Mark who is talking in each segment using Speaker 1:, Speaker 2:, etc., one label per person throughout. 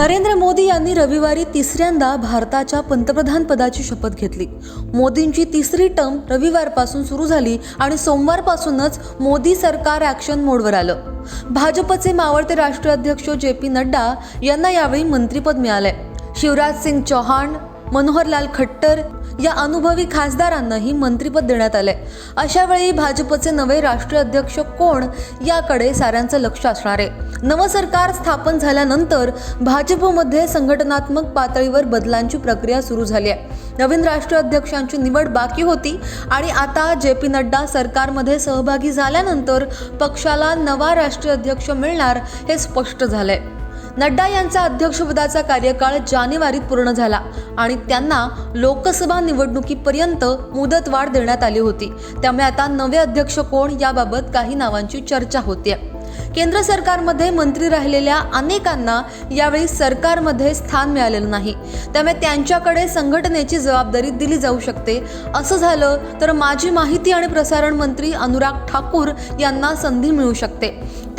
Speaker 1: नरेंद्र मोदी यांनी रविवारी तिसऱ्यांदा भारताच्या पंतप्रधान पदाची शपथ घेतली. मोदींची तिसरी टर्म रविवारपासून सुरू झाली आणि सोमवारपासूनच मोदी सरकार ॲक्शन मोडवर आलं. भाजपचे मावळते राष्ट्रीय अध्यक्ष जे पी नड्डा यांना यावेळी मंत्रिपद मिळालंय. शिवराज सिंग चौहान मनोहरलाल खट्टर या अनुभवी खासदारांनाही मंत्रिपद देण्यात आलंय. अशा वेळी भाजपचे नवे राष्ट्रीय अध्यक्ष कोण याकडे साऱ्यांचं लक्ष असणार आहे. नवं सरकार स्थापन झाल्यानंतर भाजपमध्ये संघटनात्मक पातळीवर बदलांची प्रक्रिया सुरू झाली आहे. नवीन राष्ट्रीय अध्यक्षांची निवड बाकी होती आणि आता जे पी नड्डा सरकारमध्ये सहभागी झाल्यानंतर पक्षाला नवा राष्ट्रीय अध्यक्ष मिळणार हे स्पष्ट झालंय. नड्डा यांचा अध्यक्षपदाचा कार्यकाळ जानेवारीत पूर्ण झाला आणि त्यांना लोकसभा निवडणुकीपर्यंत मुदतवाढ देण्यात आली होती. त्यामुळे आता नवे अध्यक्ष कोण याबाबत काही नावांची चर्चा होते केंद्र सरकारमध्ये मंत्री राहिलेल्या अनेकांना यावेळी सरकारमध्ये स्थान मिळालेलं नाही. त्यामुळे त्यांच्याकडे संघटनेची जबाबदारी दिली जाऊ शकते. असं झालं तर माजी माहिती आणि प्रसारण मंत्री अनुराग ठाकूर यांना संधी मिळू शकते.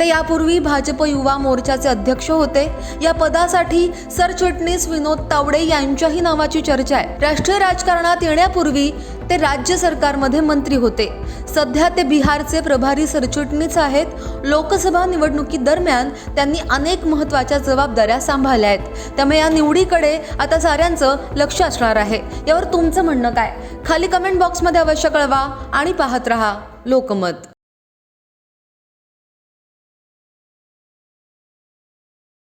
Speaker 1: ते यापूर्वी भाजप युवा मोर्चाचे अध्यक्ष होते. या पदासाठी सरचिटणीस विनोद तावडे यांच्याही नावाची चर्चा आहे. राष्ट्रीय राजकारणात येण्यापूर्वी ते राज्य सरकारमध्ये मंत्री होते. सध्या ते बिहारचे प्रभारी सरचिटणीस आहेत. लोकसभा निवडणुकीदरम्यान त्यांनी अनेक महत्त्वाच्या जबाबदाऱ्या सांभाळल्या आहेत. त्यामुळे या निवडीकडे आता साऱ्यांचं लक्ष असणार आहे. यावर तुमचं म्हणणं काय? खाली कमेंट बॉक्समध्ये अवश्य कळवा आणि पाहत रहा लोकमत.